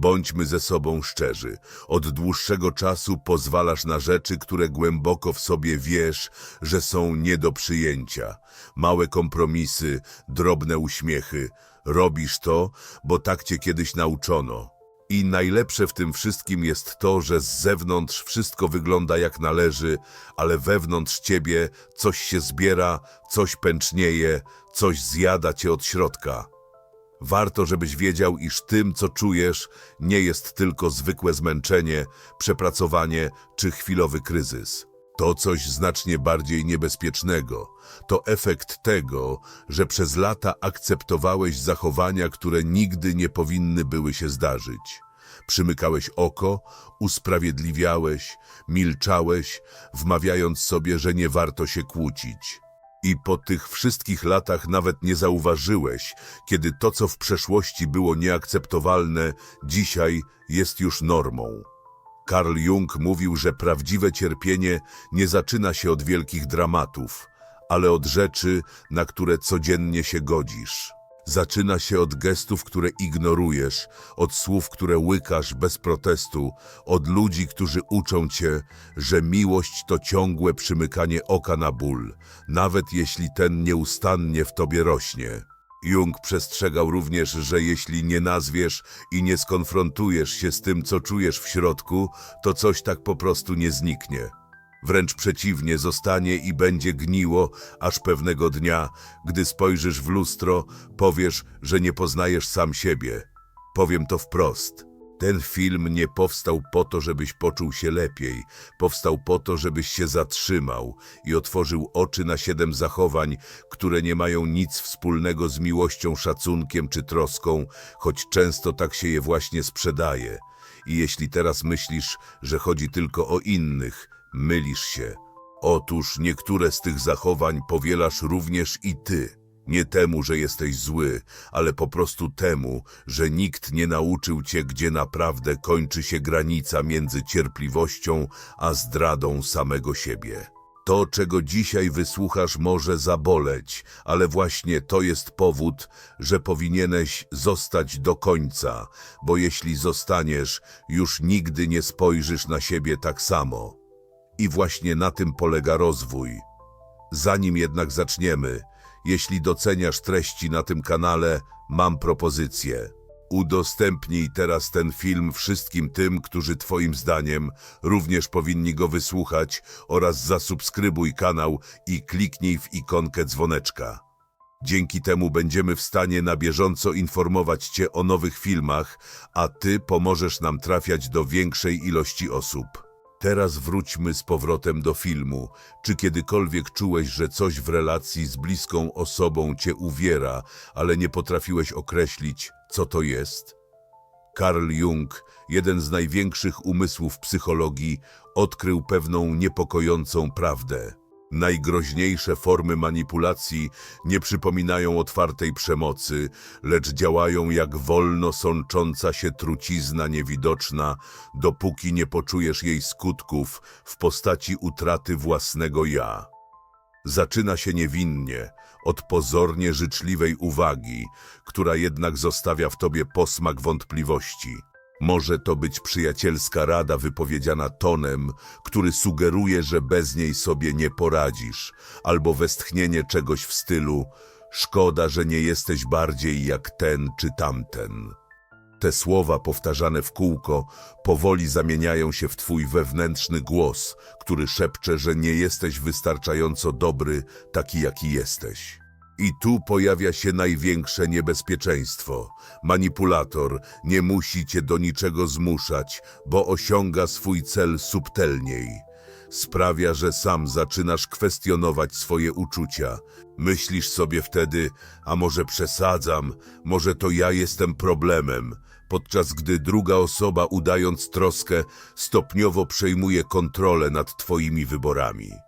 Bądźmy ze sobą szczerzy. Od dłuższego czasu pozwalasz na rzeczy, które głęboko w sobie wiesz, że są nie do przyjęcia. Małe kompromisy, drobne uśmiechy. Robisz to, bo tak cię kiedyś nauczono. I najlepsze w tym wszystkim jest to, że z zewnątrz wszystko wygląda jak należy, ale wewnątrz ciebie coś się zbiera, coś pęcznieje, coś zjada cię od środka. Warto, żebyś wiedział, iż tym, co czujesz, nie jest tylko zwykłe zmęczenie, przepracowanie czy chwilowy kryzys. To coś znacznie bardziej niebezpiecznego. To efekt tego, że przez lata akceptowałeś zachowania, które nigdy nie powinny były się zdarzyć. Przymykałeś oko, usprawiedliwiałeś, milczałeś, wmawiając sobie, że nie warto się kłócić. I po tych wszystkich latach nawet nie zauważyłeś, kiedy to, co w przeszłości było nieakceptowalne, dzisiaj jest już normą. Karl Jung mówił, że prawdziwe cierpienie nie zaczyna się od wielkich dramatów, ale od rzeczy, na które codziennie się godzisz. Zaczyna się od gestów, które ignorujesz, od słów, które łykasz bez protestu, od ludzi, którzy uczą cię, że miłość to ciągłe przymykanie oka na ból, nawet jeśli ten nieustannie w tobie rośnie. Jung przestrzegał również, że jeśli nie nazwiesz i nie skonfrontujesz się z tym, co czujesz w środku, to coś tak po prostu nie zniknie. Wręcz przeciwnie, zostanie i będzie gniło, aż pewnego dnia, gdy spojrzysz w lustro, powiesz, że nie poznajesz sam siebie. Powiem to wprost. Ten film nie powstał po to, żebyś poczuł się lepiej. Powstał po to, żebyś się zatrzymał i otworzył oczy na siedem zachowań, które nie mają nic wspólnego z miłością, szacunkiem czy troską, choć często tak się je właśnie sprzedaje. I jeśli teraz myślisz, że chodzi tylko o innych, mylisz się. Otóż niektóre z tych zachowań powielasz również i ty. Nie temu, że jesteś zły, ale po prostu temu, że nikt nie nauczył cię, gdzie naprawdę kończy się granica między cierpliwością a zdradą samego siebie. To, czego dzisiaj wysłuchasz, może zaboleć, ale właśnie to jest powód, że powinieneś zostać do końca, bo jeśli zostaniesz, już nigdy nie spojrzysz na siebie tak samo. I właśnie na tym polega rozwój. Zanim jednak zaczniemy, jeśli doceniasz treści na tym kanale, mam propozycję. Udostępnij teraz ten film wszystkim tym, którzy Twoim zdaniem również powinni go wysłuchać oraz zasubskrybuj kanał i kliknij w ikonkę dzwoneczka. Dzięki temu będziemy w stanie na bieżąco informować Cię o nowych filmach, a Ty pomożesz nam trafiać do większej ilości osób. Teraz wróćmy z powrotem do filmu. Czy kiedykolwiek czułeś, że coś w relacji z bliską osobą cię uwiera, ale nie potrafiłeś określić, co to jest? Carl Jung, jeden z największych umysłów psychologii, odkrył pewną niepokojącą prawdę. Najgroźniejsze formy manipulacji nie przypominają otwartej przemocy, lecz działają jak wolno sącząca się trucizna niewidoczna, dopóki nie poczujesz jej skutków w postaci utraty własnego ja. Zaczyna się niewinnie, od pozornie życzliwej uwagi, która jednak zostawia w tobie posmak wątpliwości. Może to być przyjacielska rada wypowiedziana tonem, który sugeruje, że bez niej sobie nie poradzisz, albo westchnienie czegoś w stylu szkoda, że nie jesteś bardziej jak ten czy tamten. Te słowa powtarzane w kółko powoli zamieniają się w twój wewnętrzny głos, który szepcze, że nie jesteś wystarczająco dobry, taki jaki jesteś. I tu pojawia się największe niebezpieczeństwo. Manipulator nie musi cię do niczego zmuszać, bo osiąga swój cel subtelniej. Sprawia, że sam zaczynasz kwestionować swoje uczucia. Myślisz sobie wtedy, a może przesadzam, może to ja jestem problemem, podczas gdy druga osoba, udając troskę, stopniowo przejmuje kontrolę nad twoimi wyborami.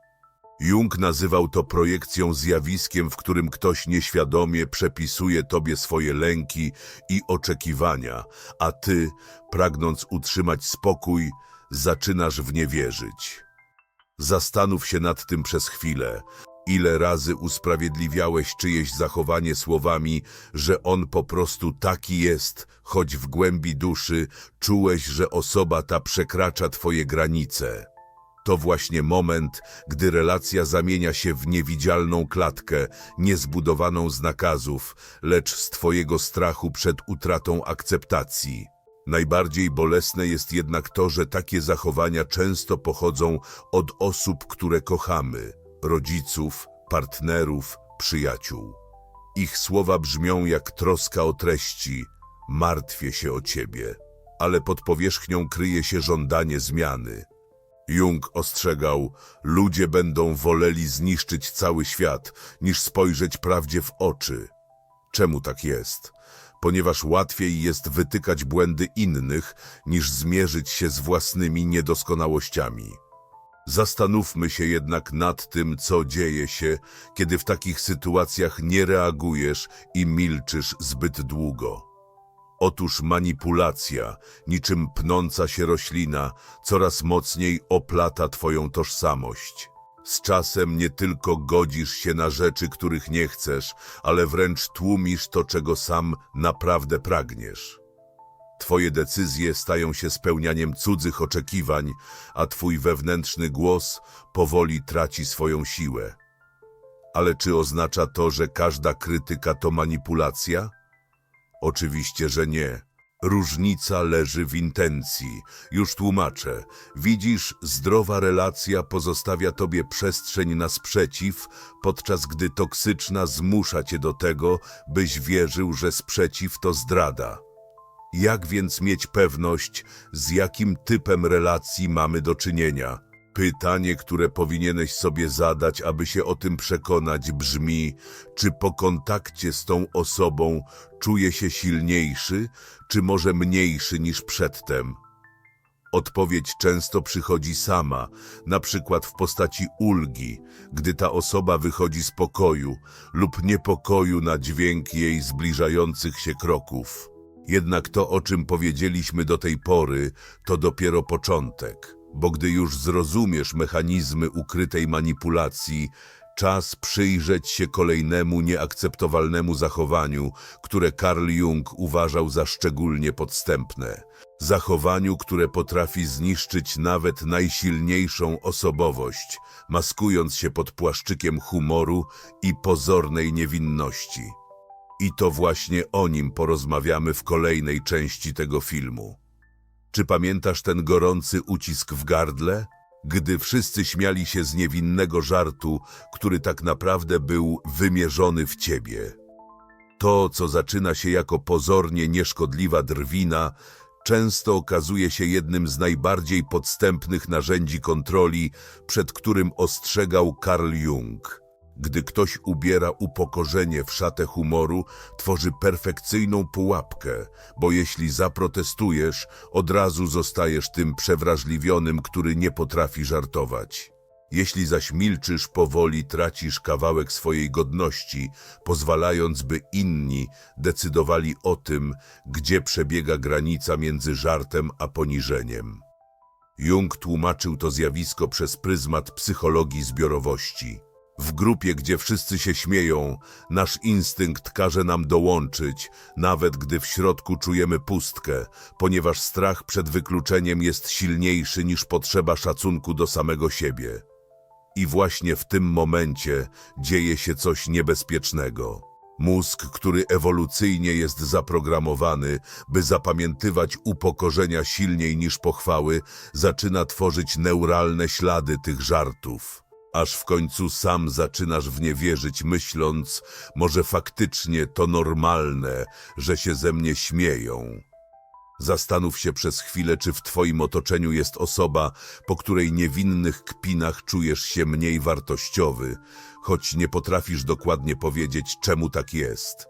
Jung nazywał to projekcją zjawiskiem, w którym ktoś nieświadomie przepisuje tobie swoje lęki i oczekiwania, a ty, pragnąc utrzymać spokój, zaczynasz w nie wierzyć. Zastanów się nad tym przez chwilę. Ile razy usprawiedliwiałeś czyjeś zachowanie słowami, że on po prostu taki jest, choć w głębi duszy czułeś, że osoba ta przekracza twoje granice. To właśnie moment, gdy relacja zamienia się w niewidzialną klatkę, niezbudowaną z nakazów, lecz z twojego strachu przed utratą akceptacji. Najbardziej bolesne jest jednak to, że takie zachowania często pochodzą od osób, które kochamy rodziców, partnerów, przyjaciół. Ich słowa brzmią jak troska o treści: martwię się o ciebie, ale pod powierzchnią kryje się żądanie zmiany. Jung ostrzegał: ludzie będą woleli zniszczyć cały świat, niż spojrzeć prawdzie w oczy. Czemu tak jest? Ponieważ łatwiej jest wytykać błędy innych, niż zmierzyć się z własnymi niedoskonałościami. Zastanówmy się jednak nad tym, co dzieje się, kiedy w takich sytuacjach nie reagujesz i milczysz zbyt długo. Otóż manipulacja, niczym pnąca się roślina, coraz mocniej oplata twoją tożsamość. Z czasem nie tylko godzisz się na rzeczy, których nie chcesz, ale wręcz tłumisz to, czego sam naprawdę pragniesz. Twoje decyzje stają się spełnianiem cudzych oczekiwań, a twój wewnętrzny głos powoli traci swoją siłę. Ale czy oznacza to, że każda krytyka to manipulacja? Oczywiście, że nie. Różnica leży w intencji. Już tłumaczę. Widzisz, zdrowa relacja pozostawia tobie przestrzeń na sprzeciw, podczas gdy toksyczna zmusza cię do tego, byś wierzył, że sprzeciw to zdrada. Jak więc mieć pewność, z jakim typem relacji mamy do czynienia? Pytanie, które powinieneś sobie zadać, aby się o tym przekonać, brzmi: czy po kontakcie z tą osobą czuję się silniejszy, czy może mniejszy niż przedtem? Odpowiedź często przychodzi sama, na przykład w postaci ulgi, gdy ta osoba wychodzi z pokoju lub niepokoju na dźwięk jej zbliżających się kroków. Jednak to, o czym powiedzieliśmy do tej pory, to dopiero początek, bo gdy już zrozumiesz mechanizmy ukrytej manipulacji, czas przyjrzeć się kolejnemu nieakceptowalnemu zachowaniu, które Carl Jung uważał za szczególnie podstępne. Zachowaniu, które potrafi zniszczyć nawet najsilniejszą osobowość, maskując się pod płaszczykiem humoru i pozornej niewinności. I to właśnie o nim porozmawiamy w kolejnej części tego filmu. Czy pamiętasz ten gorący ucisk w gardle? Gdy wszyscy śmiali się z niewinnego żartu, który tak naprawdę był wymierzony w ciebie. To, co zaczyna się jako pozornie nieszkodliwa drwina, często okazuje się jednym z najbardziej podstępnych narzędzi kontroli, przed którym ostrzegał Carl Jung. Gdy ktoś ubiera upokorzenie w szatę humoru, tworzy perfekcyjną pułapkę, bo jeśli zaprotestujesz, od razu zostajesz tym przewrażliwionym, który nie potrafi żartować. Jeśli zaś milczysz, powoli tracisz kawałek swojej godności, pozwalając, by inni decydowali o tym, gdzie przebiega granica między żartem a poniżeniem. Jung tłumaczył to zjawisko przez pryzmat psychologii zbiorowości. W grupie, gdzie wszyscy się śmieją, nasz instynkt każe nam dołączyć, nawet gdy w środku czujemy pustkę, ponieważ strach przed wykluczeniem jest silniejszy niż potrzeba szacunku do samego siebie. I właśnie w tym momencie dzieje się coś niebezpiecznego. Mózg, który ewolucyjnie jest zaprogramowany, by zapamiętywać upokorzenia silniej niż pochwały, zaczyna tworzyć neuralne ślady tych żartów. Aż w końcu sam zaczynasz w nie wierzyć, myśląc, może faktycznie to normalne, że się ze mnie śmieją. Zastanów się przez chwilę, czy w twoim otoczeniu jest osoba, po której niewinnych kpinach czujesz się mniej wartościowy, choć nie potrafisz dokładnie powiedzieć, czemu tak jest.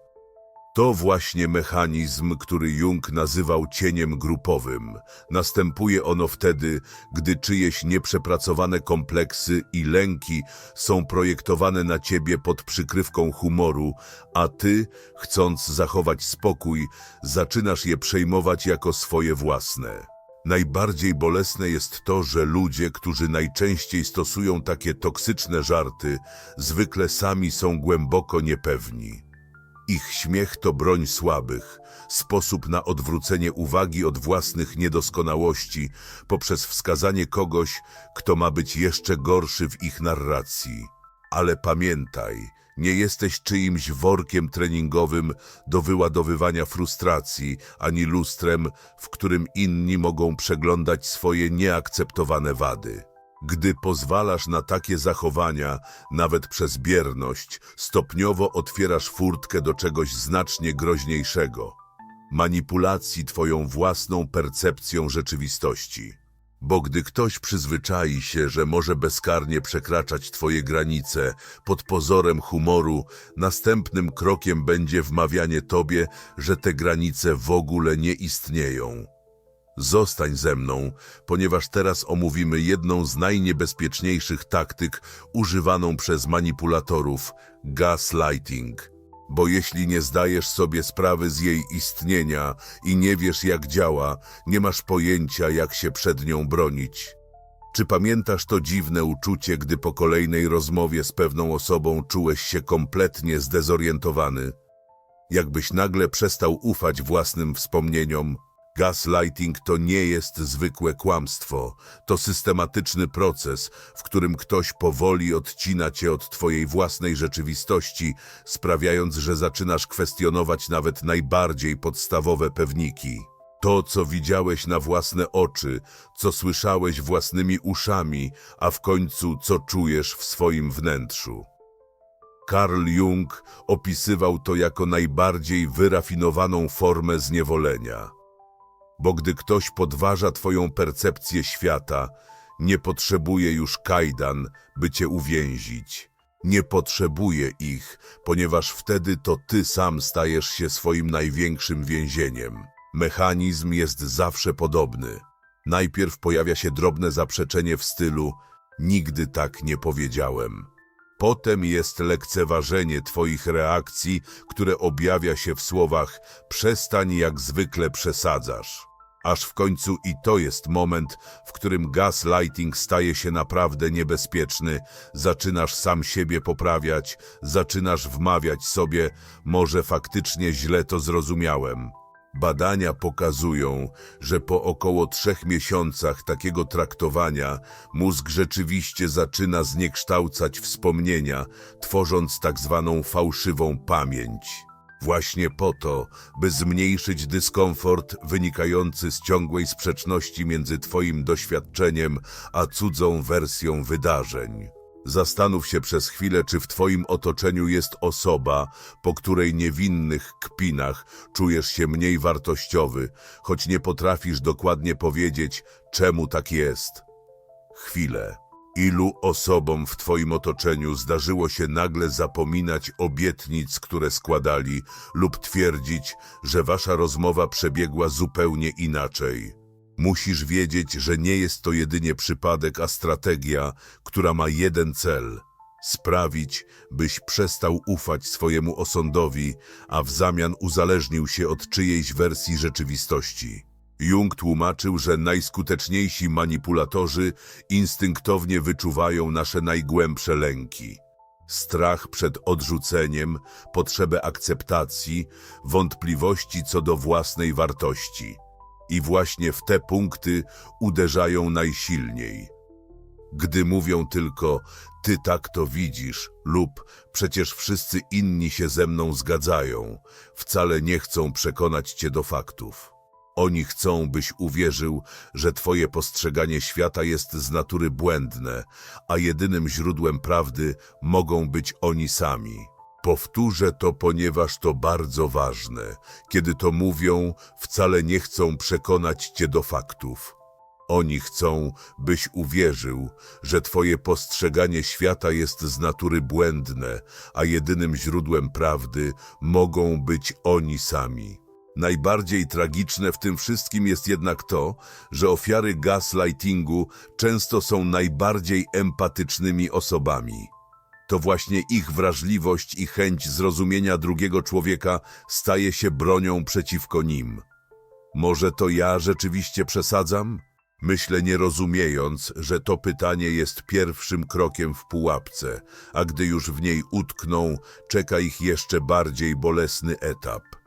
To właśnie mechanizm, który Jung nazywał cieniem grupowym. Następuje ono wtedy, gdy czyjeś nieprzepracowane kompleksy i lęki są projektowane na ciebie pod przykrywką humoru, a ty, chcąc zachować spokój, zaczynasz je przejmować jako swoje własne. Najbardziej bolesne jest to, że ludzie, którzy najczęściej stosują takie toksyczne żarty, zwykle sami są głęboko niepewni. Ich śmiech to broń słabych, sposób na odwrócenie uwagi od własnych niedoskonałości poprzez wskazanie kogoś, kto ma być jeszcze gorszy w ich narracji. Ale pamiętaj, nie jesteś czyimś workiem treningowym do wyładowywania frustracji, ani lustrem, w którym inni mogą przeglądać swoje nieakceptowane wady. Gdy pozwalasz na takie zachowania, nawet przez bierność, stopniowo otwierasz furtkę do czegoś znacznie groźniejszego manipulacji Twoją własną percepcją rzeczywistości. Bo gdy ktoś przyzwyczai się, że może bezkarnie przekraczać Twoje granice pod pozorem humoru, następnym krokiem będzie wmawianie Tobie, że te granice w ogóle nie istnieją. Zostań ze mną, ponieważ teraz omówimy jedną z najniebezpieczniejszych taktyk używaną przez manipulatorów gaslighting. Bo jeśli nie zdajesz sobie sprawy z jej istnienia i nie wiesz jak działa, nie masz pojęcia jak się przed nią bronić. Czy pamiętasz to dziwne uczucie, gdy po kolejnej rozmowie z pewną osobą czułeś się kompletnie zdezorientowany? Jakbyś nagle przestał ufać własnym wspomnieniom? Gaslighting to nie jest zwykłe kłamstwo, to systematyczny proces, w którym ktoś powoli odcina cię od twojej własnej rzeczywistości, sprawiając, że zaczynasz kwestionować nawet najbardziej podstawowe pewniki. To, co widziałeś na własne oczy, co słyszałeś własnymi uszami, a w końcu co czujesz w swoim wnętrzu. Carl Jung opisywał to jako najbardziej wyrafinowaną formę zniewolenia. Bo gdy ktoś podważa Twoją percepcję świata, nie potrzebuje już kajdan, by Cię uwięzić. Nie potrzebuje ich, ponieważ wtedy to Ty sam stajesz się swoim największym więzieniem. Mechanizm jest zawsze podobny. Najpierw pojawia się drobne zaprzeczenie w stylu nigdy tak nie powiedziałem. Potem jest lekceważenie Twoich reakcji, które objawia się w słowach przestań jak zwykle przesadzasz. Aż w końcu i to jest moment, w którym gaslighting staje się naprawdę niebezpieczny. Zaczynasz sam siebie poprawiać, zaczynasz wmawiać sobie, może faktycznie źle to zrozumiałem. Badania pokazują, że po około trzech miesiącach takiego traktowania mózg rzeczywiście zaczyna zniekształcać wspomnienia, tworząc tak zwaną fałszywą pamięć. Właśnie po to, by zmniejszyć dyskomfort wynikający z ciągłej sprzeczności między Twoim doświadczeniem a cudzą wersją wydarzeń. Zastanów się przez chwilę, czy w Twoim otoczeniu jest osoba, po której niewinnych kpinach czujesz się mniej wartościowy, choć nie potrafisz dokładnie powiedzieć, czemu tak jest. Chwilę. Ilu osobom w Twoim otoczeniu zdarzyło się nagle zapominać obietnic, które składali, lub twierdzić, że Wasza rozmowa przebiegła zupełnie inaczej? Musisz wiedzieć, że nie jest to jedynie przypadek, a strategia, która ma jeden cel sprawić, byś przestał ufać swojemu osądowi, a w zamian uzależnił się od czyjejś wersji rzeczywistości. Jung tłumaczył, że najskuteczniejsi manipulatorzy instynktownie wyczuwają nasze najgłębsze lęki. Strach przed odrzuceniem, potrzebę akceptacji, wątpliwości co do własnej wartości. I właśnie w te punkty uderzają najsilniej. Gdy mówią tylko ty tak to widzisz lub przecież wszyscy inni się ze mną zgadzają, wcale nie chcą przekonać cię do faktów. Oni chcą, byś uwierzył, że twoje postrzeganie świata jest z natury błędne, a jedynym źródłem prawdy mogą być oni sami. Powtórzę to, ponieważ to bardzo ważne. Kiedy to mówią, wcale nie chcą przekonać cię do faktów. Oni chcą, byś uwierzył, że twoje postrzeganie świata jest z natury błędne, a jedynym źródłem prawdy mogą być oni sami. Najbardziej tragiczne w tym wszystkim jest jednak to, że ofiary gaslightingu często są najbardziej empatycznymi osobami. To właśnie ich wrażliwość i chęć zrozumienia drugiego człowieka staje się bronią przeciwko nim. Może to ja rzeczywiście przesadzam? Myślę nie rozumiejąc, że to pytanie jest pierwszym krokiem w pułapce, a gdy już w niej utkną, czeka ich jeszcze bardziej bolesny etap.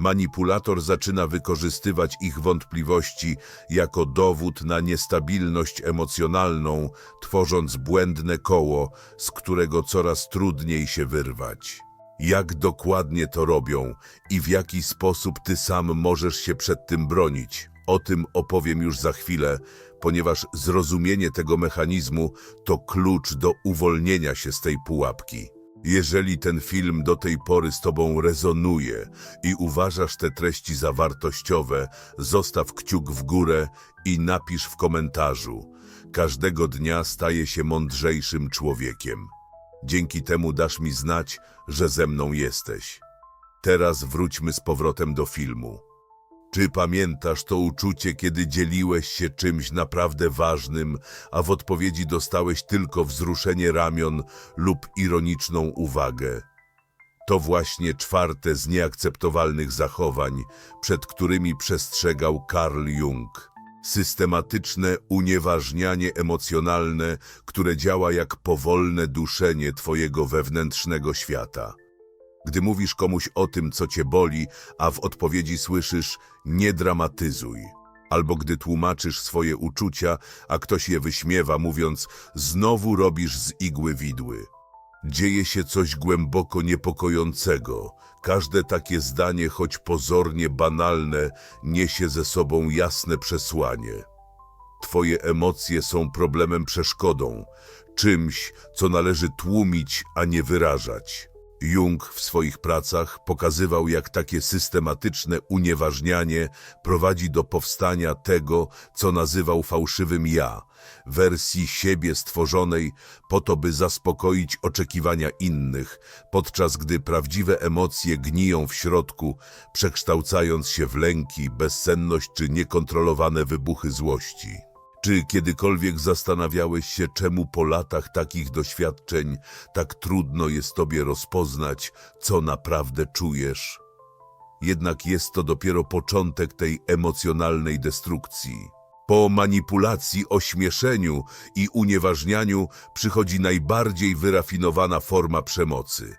Manipulator zaczyna wykorzystywać ich wątpliwości jako dowód na niestabilność emocjonalną, tworząc błędne koło, z którego coraz trudniej się wyrwać. Jak dokładnie to robią i w jaki sposób ty sam możesz się przed tym bronić? O tym opowiem już za chwilę, ponieważ zrozumienie tego mechanizmu to klucz do uwolnienia się z tej pułapki. Jeżeli ten film do tej pory z Tobą rezonuje i uważasz te treści za wartościowe, zostaw kciuk w górę i napisz w komentarzu. Każdego dnia staję się mądrzejszym człowiekiem. Dzięki temu dasz mi znać, że ze mną jesteś. Teraz wróćmy z powrotem do filmu. Czy pamiętasz to uczucie, kiedy dzieliłeś się czymś naprawdę ważnym, a w odpowiedzi dostałeś tylko wzruszenie ramion lub ironiczną uwagę? To właśnie czwarte z nieakceptowalnych zachowań, przed którymi przestrzegał Carl Jung. Systematyczne unieważnianie emocjonalne, które działa jak powolne duszenie twojego wewnętrznego świata. Gdy mówisz komuś o tym, co cię boli, a w odpowiedzi słyszysz nie dramatyzuj. Albo gdy tłumaczysz swoje uczucia, a ktoś je wyśmiewa, mówiąc znowu robisz z igły widły. Dzieje się coś głęboko niepokojącego. Każde takie zdanie, choć pozornie banalne, niesie ze sobą jasne przesłanie. Twoje emocje są problemem przeszkodą, czymś, co należy tłumić, a nie wyrażać. Jung w swoich pracach pokazywał, jak takie systematyczne unieważnianie prowadzi do powstania tego, co nazywał fałszywym ja, wersji siebie stworzonej po to, by zaspokoić oczekiwania innych, podczas gdy prawdziwe emocje gniją w środku, przekształcając się w lęki, bezsenność czy niekontrolowane wybuchy złości. Czy kiedykolwiek zastanawiałeś się, czemu po latach takich doświadczeń tak trudno jest tobie rozpoznać, co naprawdę czujesz? Jednak jest to dopiero początek tej emocjonalnej destrukcji. Po manipulacji, ośmieszeniu i unieważnianiu przychodzi najbardziej wyrafinowana forma przemocy.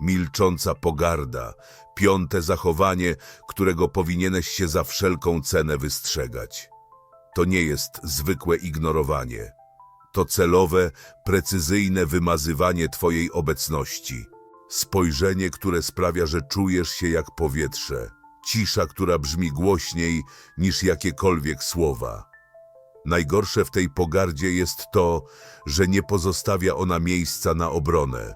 Milcząca pogarda, piąte zachowanie, którego powinieneś się za wszelką cenę wystrzegać. To nie jest zwykłe ignorowanie. To celowe, precyzyjne wymazywanie Twojej obecności. Spojrzenie, które sprawia, że czujesz się jak powietrze. Cisza, która brzmi głośniej niż jakiekolwiek słowa. Najgorsze w tej pogardzie jest to, że nie pozostawia ona miejsca na obronę.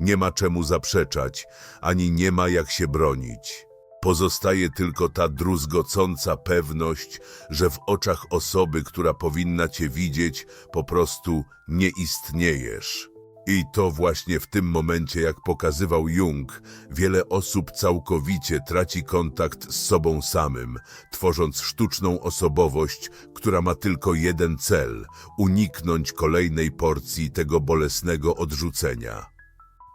Nie ma czemu zaprzeczać, ani nie ma jak się bronić. Pozostaje tylko ta druzgocąca pewność, że w oczach osoby, która powinna cię widzieć, po prostu nie istniejesz. I to właśnie w tym momencie, jak pokazywał Jung, wiele osób całkowicie traci kontakt z sobą samym, tworząc sztuczną osobowość, która ma tylko jeden cel uniknąć kolejnej porcji tego bolesnego odrzucenia.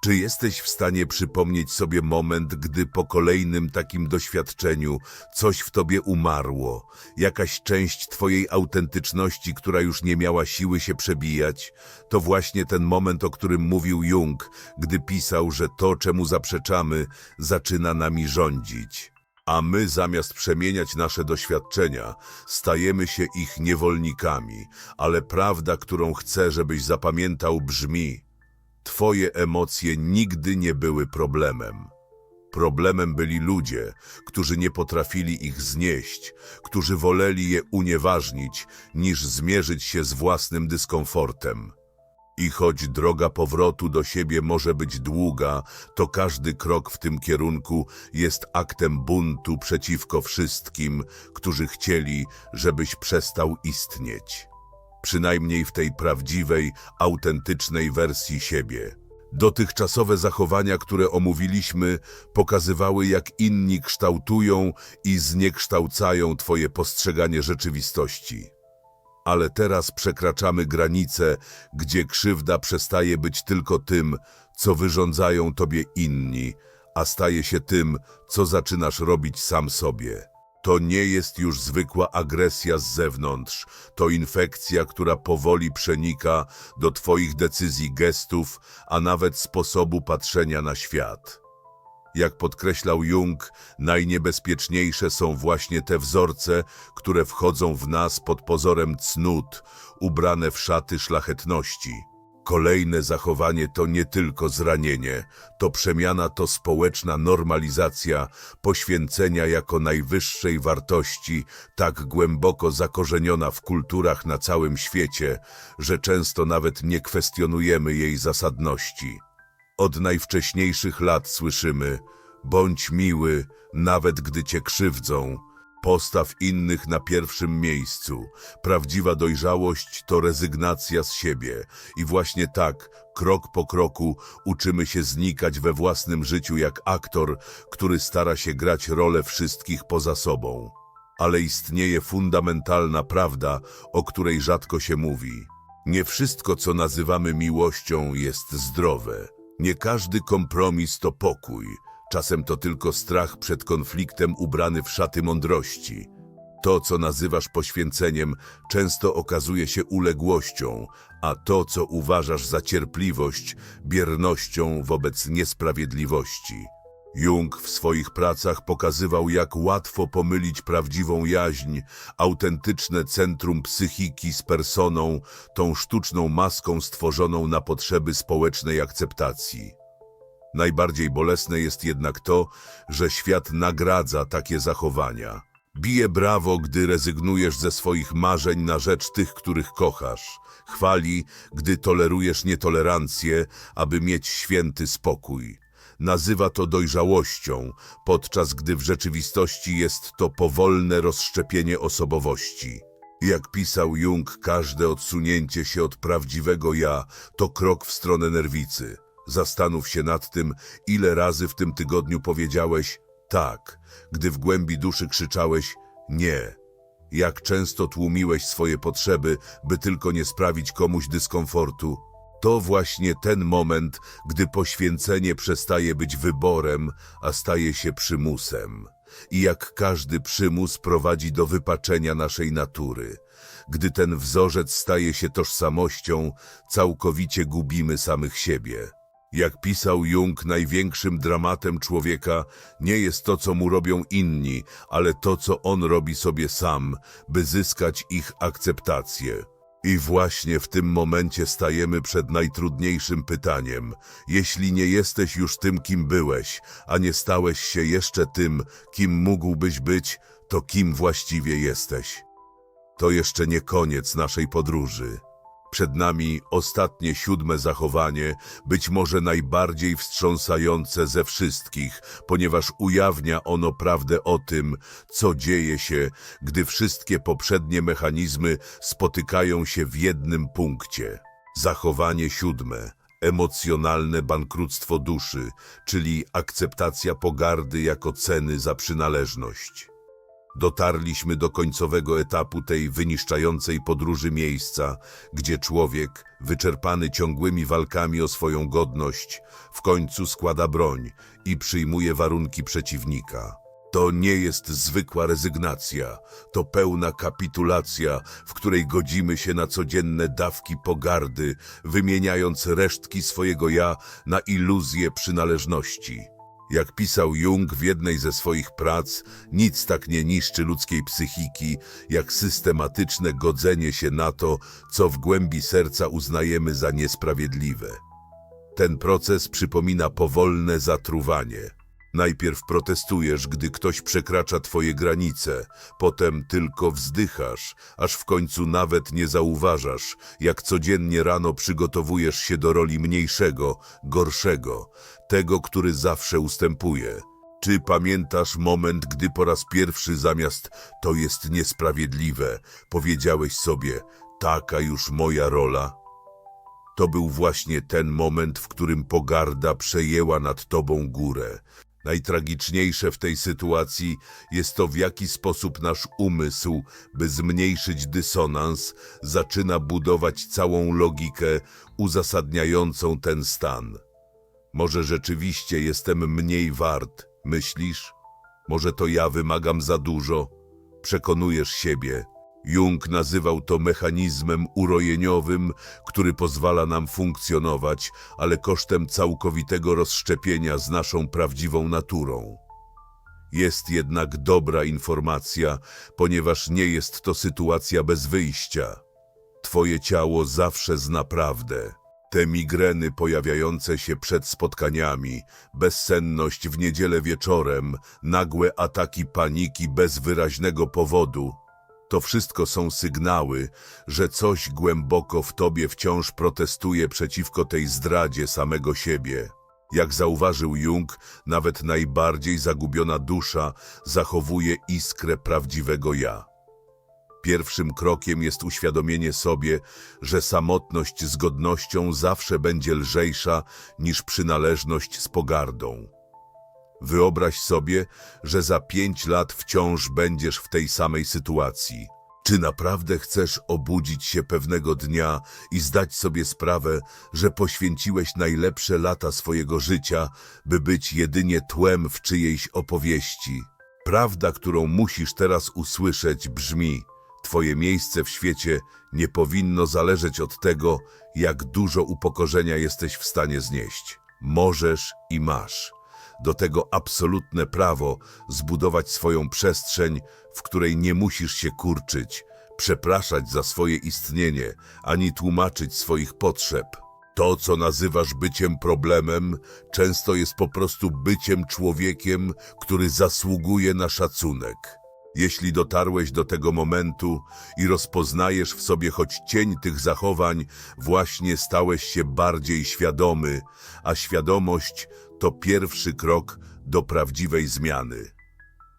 Czy jesteś w stanie przypomnieć sobie moment, gdy po kolejnym takim doświadczeniu coś w tobie umarło, jakaś część twojej autentyczności, która już nie miała siły się przebijać? To właśnie ten moment, o którym mówił Jung, gdy pisał, że to, czemu zaprzeczamy, zaczyna nami rządzić. A my zamiast przemieniać nasze doświadczenia, stajemy się ich niewolnikami, ale prawda, którą chcę, żebyś zapamiętał, brzmi: Twoje emocje nigdy nie były problemem. Problemem byli ludzie, którzy nie potrafili ich znieść, którzy woleli je unieważnić, niż zmierzyć się z własnym dyskomfortem. I choć droga powrotu do siebie może być długa, to każdy krok w tym kierunku jest aktem buntu przeciwko wszystkim, którzy chcieli, żebyś przestał istnieć przynajmniej w tej prawdziwej, autentycznej wersji siebie. Dotychczasowe zachowania, które omówiliśmy, pokazywały, jak inni kształtują i zniekształcają Twoje postrzeganie rzeczywistości. Ale teraz przekraczamy granicę, gdzie krzywda przestaje być tylko tym, co wyrządzają Tobie inni, a staje się tym, co zaczynasz robić sam sobie. To nie jest już zwykła agresja z zewnątrz, to infekcja, która powoli przenika do Twoich decyzji, gestów, a nawet sposobu patrzenia na świat. Jak podkreślał Jung, najniebezpieczniejsze są właśnie te wzorce, które wchodzą w nas pod pozorem cnót, ubrane w szaty szlachetności. Kolejne zachowanie to nie tylko zranienie, to przemiana, to społeczna normalizacja poświęcenia jako najwyższej wartości, tak głęboko zakorzeniona w kulturach na całym świecie, że często nawet nie kwestionujemy jej zasadności. Od najwcześniejszych lat słyszymy: bądź miły, nawet gdy cię krzywdzą. Postaw innych na pierwszym miejscu. Prawdziwa dojrzałość to rezygnacja z siebie. I właśnie tak, krok po kroku, uczymy się znikać we własnym życiu jak aktor, który stara się grać rolę wszystkich poza sobą. Ale istnieje fundamentalna prawda, o której rzadko się mówi. Nie wszystko, co nazywamy miłością, jest zdrowe. Nie każdy kompromis to pokój. Czasem to tylko strach przed konfliktem ubrany w szaty mądrości. To, co nazywasz poświęceniem, często okazuje się uległością, a to, co uważasz za cierpliwość, biernością wobec niesprawiedliwości. Jung w swoich pracach pokazywał, jak łatwo pomylić prawdziwą jaźń, autentyczne centrum psychiki z personą, tą sztuczną maską stworzoną na potrzeby społecznej akceptacji. Najbardziej bolesne jest jednak to, że świat nagradza takie zachowania. Bije brawo, gdy rezygnujesz ze swoich marzeń na rzecz tych, których kochasz. Chwali, gdy tolerujesz nietolerancję, aby mieć święty spokój. Nazywa to dojrzałością, podczas gdy w rzeczywistości jest to powolne rozszczepienie osobowości. Jak pisał Jung, każde odsunięcie się od prawdziwego ja to krok w stronę nerwicy. Zastanów się nad tym, ile razy w tym tygodniu powiedziałeś tak, gdy w głębi duszy krzyczałeś nie. Jak często tłumiłeś swoje potrzeby, by tylko nie sprawić komuś dyskomfortu. To właśnie ten moment, gdy poświęcenie przestaje być wyborem, a staje się przymusem. I jak każdy przymus prowadzi do wypaczenia naszej natury. Gdy ten wzorzec staje się tożsamością, całkowicie gubimy samych siebie. Jak pisał Jung, największym dramatem człowieka nie jest to, co mu robią inni, ale to, co on robi sobie sam, by zyskać ich akceptację. I właśnie w tym momencie stajemy przed najtrudniejszym pytaniem. Jeśli nie jesteś już tym, kim byłeś, a nie stałeś się jeszcze tym, kim mógłbyś być, to kim właściwie jesteś? To jeszcze nie koniec naszej podróży. Przed nami ostatnie siódme zachowanie, być może najbardziej wstrząsające ze wszystkich, ponieważ ujawnia ono prawdę o tym, co dzieje się, gdy wszystkie poprzednie mechanizmy spotykają się w jednym punkcie. Zachowanie siódme. Emocjonalne bankructwo duszy, czyli akceptacja pogardy jako ceny za przynależność. Dotarliśmy do końcowego etapu tej wyniszczającej podróży miejsca, gdzie człowiek, wyczerpany ciągłymi walkami o swoją godność, w końcu składa broń i przyjmuje warunki przeciwnika. To nie jest zwykła rezygnacja, to pełna kapitulacja, w której godzimy się na codzienne dawki pogardy, wymieniając resztki swojego ja na iluzję przynależności. Jak pisał Jung w jednej ze swoich prac, nic tak nie niszczy ludzkiej psychiki, jak systematyczne godzenie się na to, co w głębi serca uznajemy za niesprawiedliwe. Ten proces przypomina powolne zatruwanie. Najpierw protestujesz, gdy ktoś przekracza twoje granice, potem tylko wzdychasz, aż w końcu nawet nie zauważasz, jak codziennie rano przygotowujesz się do roli mniejszego, gorszego, tego, który zawsze ustępuje. Czy pamiętasz moment, gdy po raz pierwszy zamiast to jest niesprawiedliwe, powiedziałeś sobie, taka już moja rola? To był właśnie ten moment, w którym pogarda przejęła nad tobą górę. Najtragiczniejsze w tej sytuacji jest to, w jaki sposób nasz umysł, by zmniejszyć dysonans, zaczyna budować całą logikę uzasadniającą ten stan. Może rzeczywiście jestem mniej wart, myślisz? Może to ja wymagam za dużo? przekonujesz siebie. Jung nazywał to mechanizmem urojeniowym, który pozwala nam funkcjonować, ale kosztem całkowitego rozszczepienia z naszą prawdziwą naturą. Jest jednak dobra informacja, ponieważ nie jest to sytuacja bez wyjścia. Twoje ciało zawsze zna prawdę. Te migreny pojawiające się przed spotkaniami, bezsenność w niedzielę wieczorem, nagłe ataki paniki bez wyraźnego powodu. To wszystko są sygnały, że coś głęboko w tobie wciąż protestuje przeciwko tej zdradzie samego siebie. Jak zauważył Jung, nawet najbardziej zagubiona dusza zachowuje iskrę prawdziwego ja. Pierwszym krokiem jest uświadomienie sobie, że samotność z godnością zawsze będzie lżejsza niż przynależność z pogardą. Wyobraź sobie, że za pięć lat wciąż będziesz w tej samej sytuacji. Czy naprawdę chcesz obudzić się pewnego dnia i zdać sobie sprawę, że poświęciłeś najlepsze lata swojego życia, by być jedynie tłem w czyjejś opowieści? Prawda, którą musisz teraz usłyszeć, brzmi: Twoje miejsce w świecie nie powinno zależeć od tego, jak dużo upokorzenia jesteś w stanie znieść. Możesz i masz do tego absolutne prawo zbudować swoją przestrzeń, w której nie musisz się kurczyć, przepraszać za swoje istnienie, ani tłumaczyć swoich potrzeb. To, co nazywasz byciem problemem, często jest po prostu byciem człowiekiem, który zasługuje na szacunek. Jeśli dotarłeś do tego momentu i rozpoznajesz w sobie choć cień tych zachowań, właśnie stałeś się bardziej świadomy, a świadomość to pierwszy krok do prawdziwej zmiany.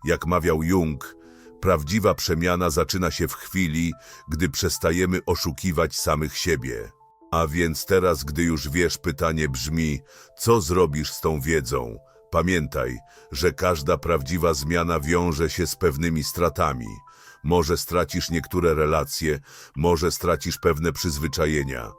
Jak mawiał Jung, prawdziwa przemiana zaczyna się w chwili, gdy przestajemy oszukiwać samych siebie. A więc teraz, gdy już wiesz, pytanie brzmi, co zrobisz z tą wiedzą? Pamiętaj, że każda prawdziwa zmiana wiąże się z pewnymi stratami. Może stracisz niektóre relacje, może stracisz pewne przyzwyczajenia.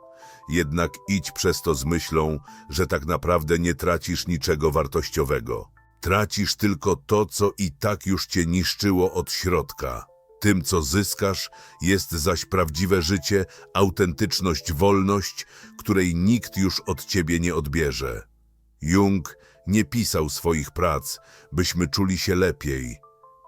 Jednak idź przez to z myślą, że tak naprawdę nie tracisz niczego wartościowego. Tracisz tylko to, co i tak już cię niszczyło od środka. Tym, co zyskasz, jest zaś prawdziwe życie, autentyczność, wolność, której nikt już od ciebie nie odbierze. Jung nie pisał swoich prac, byśmy czuli się lepiej.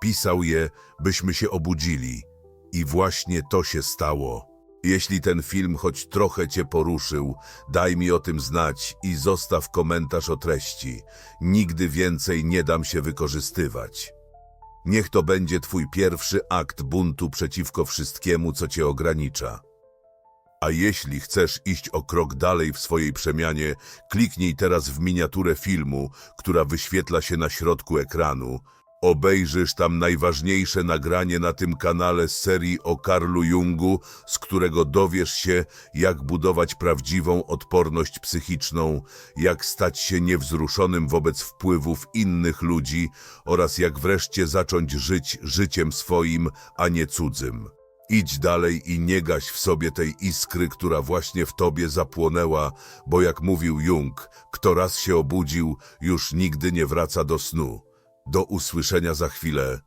Pisał je, byśmy się obudzili. I właśnie to się stało. Jeśli ten film choć trochę cię poruszył, daj mi o tym znać i zostaw komentarz o treści. Nigdy więcej nie dam się wykorzystywać. Niech to będzie twój pierwszy akt buntu przeciwko wszystkiemu, co cię ogranicza. A jeśli chcesz iść o krok dalej w swojej przemianie, kliknij teraz w miniaturę filmu, która wyświetla się na środku ekranu. Obejrzysz tam najważniejsze nagranie na tym kanale z serii o Karlu Jungu, z którego dowiesz się, jak budować prawdziwą odporność psychiczną, jak stać się niewzruszonym wobec wpływów innych ludzi oraz jak wreszcie zacząć żyć życiem swoim, a nie cudzym. Idź dalej i nie gaś w sobie tej iskry, która właśnie w tobie zapłonęła, bo jak mówił Jung, kto raz się obudził, już nigdy nie wraca do snu. Do usłyszenia za chwilę.